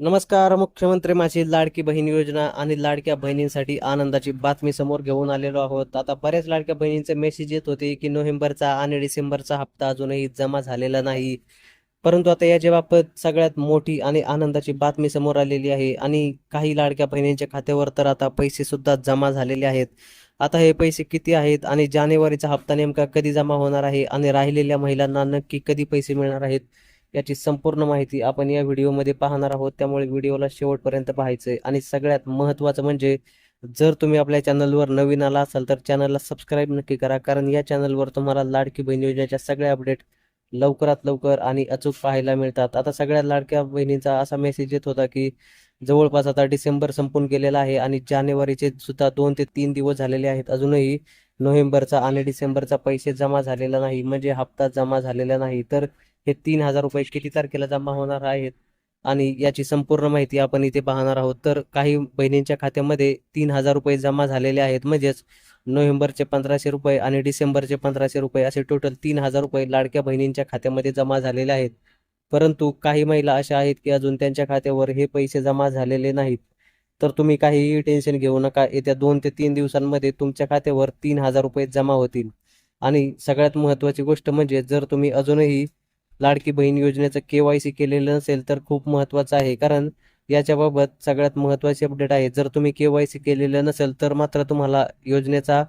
नमस्कार मुख्यमंत्री माझी लाडकी बहीण योजना आणि लाडक्या बहिणींसाठी आनंदाची बातमी समोर घेऊन आलेलो आहोत. आता बऱ्याच लाडक्या बहिणींचे मेसेज येत होते की नोव्हेंबरचा आणि डिसेंबरचा हप्ता अजूनही जमा झालेला नाही. परंतु आता याच्याबाबत सगळ्यात मोठी आणि आनंदाची बातमी समोर आलेली आहे आणि काही लाडक्या बहिणींच्या खात्यावर तर आता पैसे सुद्धा जमा झालेले आहेत. आता हे पैसे किती आहेत आणि जानेवारीचा हप्ता नेमका कधी जमा होणार आहे आणि राहिलेल्या महिलांना नक्की कधी पैसे मिळणार आहेत? याची संपूर्ण माहिती आपण या व्हिडिओमध्ये पाहणार आहोत. त्यामुळे व्हिडिओला शेवटपर्यंत पाहायचं आहे. आणि सगळ्यात महत्त्वाचं म्हणजे जर तुम्ही आपल्या चॅनलवर नवीन आला असाल तर चॅनलला सबस्क्राईब नक्की करा. कारण या चॅनलवर तुम्हाला लाडकी बहीण योजनेच्या सगळ्या अपडेट लवकरात लवकर आणि अचूक पाहायला मिळतात. आता सगळ्या लाडक्या बहिणींचा असा मेसेज येत होता की जवळपास आता डिसेंबर संपून गेलेला आहे आणि जानेवारीचे सुद्धा दोन ते तीन दिवस झालेले आहेत. अजूनही नोव्हेंबरचा आणि डिसेंबरचा पैसे जमा झालेला नाही. म्हणजे हप्ता जमा झालेला नाही. तर हे तीन हजार रुपये किती तारखेला जमा होणार आहेत? आणि याची संपूर्ण माहिती आपण इथे पाहणार आहोत. तर काही बहिणींच्या खात्यामध्ये तीन हजार रुपये जमा झालेले आहेत. म्हणजेच नोव्हेंबरचे पंधराशे रुपये आणि डिसेंबरचे पंधराशे रुपये असे टोटल तीन हजार रुपये लाडक्या बहिणींच्या खात्यामध्ये जमा झालेले आहेत. परंतु काही महिला अशा आहेत की अजून त्यांच्या खात्यावर हे पैसे जमा झालेले नाहीत. तर तुम्ही काहीही टेन्शन घेऊ नका. येत्या दोन ते तीन दिवसांमध्ये तुमच्या खात्यावर तीन हजार रुपये जमा होतील. आणि सगळ्यात महत्त्वाची गोष्ट म्हणजे जर तुम्ही अजूनही लाडकी बहीण योजनेचं के वाय सी केलेलं नसेल तर खूप महत्त्वाचं आहे. कारण याच्याबाबत सगळ्यात महत्त्वाचे अपडेट आहे. जर तुम्ही के वाय सी केलेलं नसेल तर मात्र तुम्हाला योजनेचा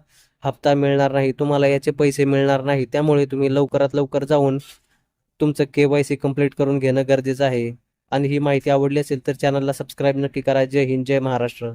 हप्ता मिळणार नाही. तुम्हाला याचे पैसे मिळणार नाही. त्यामुळे तुम्ही लवकरात लवकर जाऊन तुमचं के वाय सी कंप्लीट करून घेणं गरजेचं आहे. आणि ही माहिती आवडली असेल तर चॅनलला सबस्क्राईब नक्की करा. जय हिंद जय महाराष्ट्र.